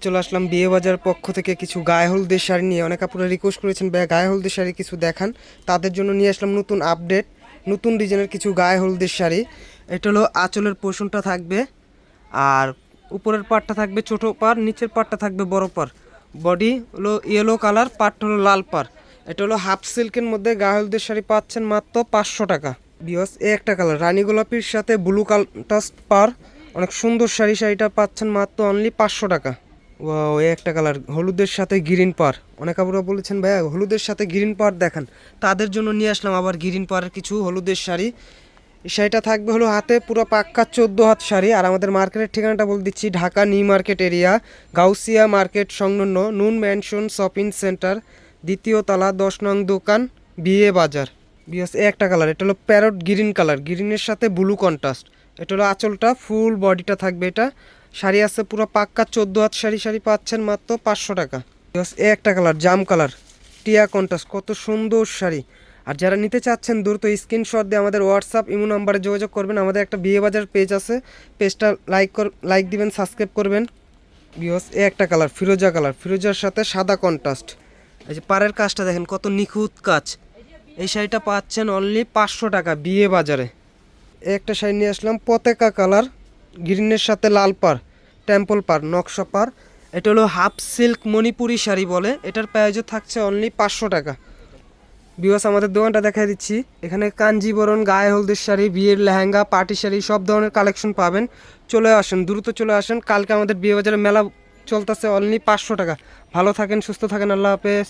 চলে আসলাম বিয়ে বাজার পক্ষ থেকে কিছু গায়ে হলদের শাড়ি নিয়ে। অনেক আপুরা রিকোয়েস্ট করেছেন ভাই গায়ে হলদের শাড়ি কিছু দেখান। তাদের জন্য নিয়ে আসলাম নতুন আপডেট নতুন ডিজাইনের কিছু গায়ে হলদের শাড়ি। এটা হলো আঁচলের পোষণটা থাকবে আর উপরের পাটটা থাকবে ছোট পার নিচের পাটটা থাকবে বড় পার বডি হলো ইয়েলো কালার পাটটা হলো লাল পার এটা হলো হাফ সিল্কের মধ্যে গায়ে হলদের শাড়ি পাচ্ছেন মাত্র পাঁচশো টাকা। বিয়স এ একটা কালার রানী গোলাপির সাথে ব্লু কালটাস্ট পার অনেক সুন্দর শাড়ি, শাড়িটা পাচ্ছেন মাত্র অনলি পাঁচশো টাকা। এই একটা কালার হলুদের সাথে গ্রিন পার অনেক আপুরা বলেছেন, ভাইয়া, হলুদের সাথে গ্রিন পার দেখান। তাদের জন্য নিয়ে আসলাম আবার গ্রিন পারের কিছু হলুদের শাড়ি। শাড়িটা থাকবে হলো হাতে, পুরো পাক্কা চোদ্দ হাত শাড়ি। আর আমাদের মার্কেটের ঠিকানাটা বলে দিচ্ছি, Dhaka new market area, Gausia market সংলগ্ন নুন ম্যানশন শপিং সেন্টার, দ্বিতীয় তলা, দশ নং দোকান, বিয়ে বাজার। বিএস একটা কালার এটা হলো প্যারট গ্রিন কালার গ্রিনের সাথে ব্লু কন্ট্রাস্ট এটা হলো আঁচলটা ফুল বডিটা থাকবে এটা। শাড়ি আছে পুরো পাক্কা, চোদ্দ হাত শাড়ি শাড়ি পাচ্ছেন মাত্র পাঁচশো টাকা। এ একটা কালার জাম কালার টিয়া কন্ট্রাস্ট কত সুন্দর শাড়ি। আর যারা নিতে চাচ্ছেন দ্রুত স্ক্রিনশট দিয়ে আমাদের হোয়াটসঅ্যাপ ইমো নাম্বারে যোগাযোগ করবেন। আমাদের একটা বিয়ে বাজার পেজ আছে পেজটা লাইক কর লাইক দিবেন সাবস্ক্রাইব করবেন। বিকজ এ একটা কালার ফিরোজা কালার ফিরোজার সাথে সাদা কন্ট্রাস্ট এই যে পাড়ের কাজটা দেখেন, কত নিখুঁত কাজ। এই শাড়িটা পাচ্ছেন অনলি পাঁচশো টাকা বিয়ে বাজারে একটা শাড়ি নিয়ে আসলাম, পতেকা কালার গ্রিনের সাথে লাল পার টেম্পল পার নকশা পার এটা হলো হাফ সিল্ক মণিপুরি শাড়ি বলে। এটার প্রাইজও থাকছে অনলি পাঁচশো টাকা। বিকজ আমাদের দোকানটা দেখা দিচ্ছি। এখানে কাঞ্জিবরণ, গায়ে হলদের শাড়ি, বিয়ের লেহেঙ্গা, পার্টি শাড়ি, সব ধরনের কালেকশন পাবেন। চলে আসেন, দ্রুত চলে আসেন। কালকে আমাদের বিয়ে বাজারে মেলা চলতেছে অনলি পাঁচশো টাকা। ভালো থাকেন, সুস্থ থাকেন, আল্লাহ হাফেজ।